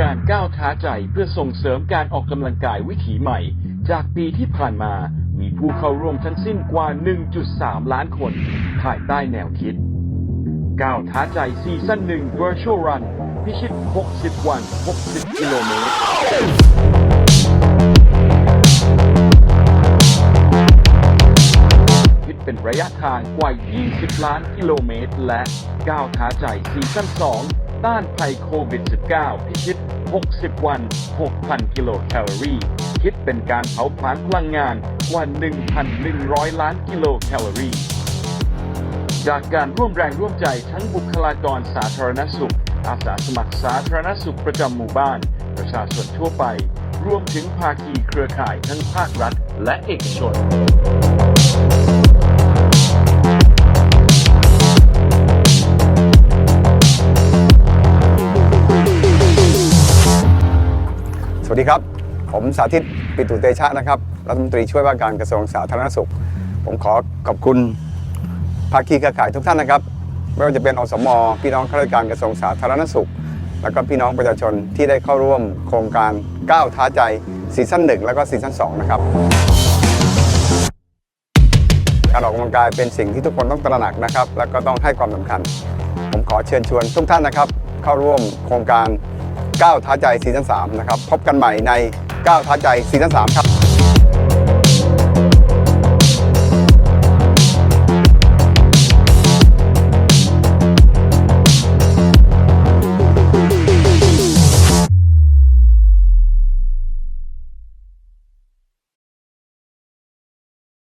การก้าวท้าใจเพื่อส่งเสริมการออกกำลังกายวิถีใหม่ จากปีที่ผ่านมามีผู้เข้าร่วมทั้งสิ้นกว่า 1.3 ล้านคนภายใต้แนวคิด ก้าวท้าใจซีซั่นหนึ่ง Virtual Run พิชิต 60 วัน 60 กิโลเมตรคิดเป็นระยะทางกว่า 20 ล้านกิโลเมตร และก้าวท้าใจซีซั่น 2 ต้านภัยโควิด -19 พิชิต 60 วัน 6,000 กิโลแคลอรี่ คิดเป็นการเผาผลาญพลังงานกว่า 1,100 ล้านกิโลแคลอรี่ จากการร่วมแรงร่วมใจทั้งบุคลากรสาธารณสุข อาสาสมัครสาธารณสุขประจำหมู่บ้าน ประชาชนทั่วไป รวมถึงภาคีเครือข่ายทั้งภาครัฐและเอกชน สวัสดีครับ ผมสาธิตปิตุเตชะนะครับรัฐมนตรีช่วยว่าการกระทรวงสาธารณสุข ผมขอขอบคุณภาคีเครือข่ายทุกท่านนะครับ ไม่ว่าจะเป็นอสมพี่น้องข้าราชการกระทรวงสาธารณสุข แล้วก็พี่น้องประชาชนที่ได้เข้าร่วมโครงการก้าวท้าใจซีซั่น1แล้วก็ซีซั่น2นะครับการออกกำลังกายเป็นสิ่งที่ทุกคนต้องตระหนักนะครับ แล้วก็ต้องให้ความสำคัญ ผมขอเชิญชวนทุกท่านนะครับ เข้าร่วมโครงการ ก้าท้าใจซีซั่น3นะครับพบกันใหม่ในก้าท้าใจซีซั่น3ครับ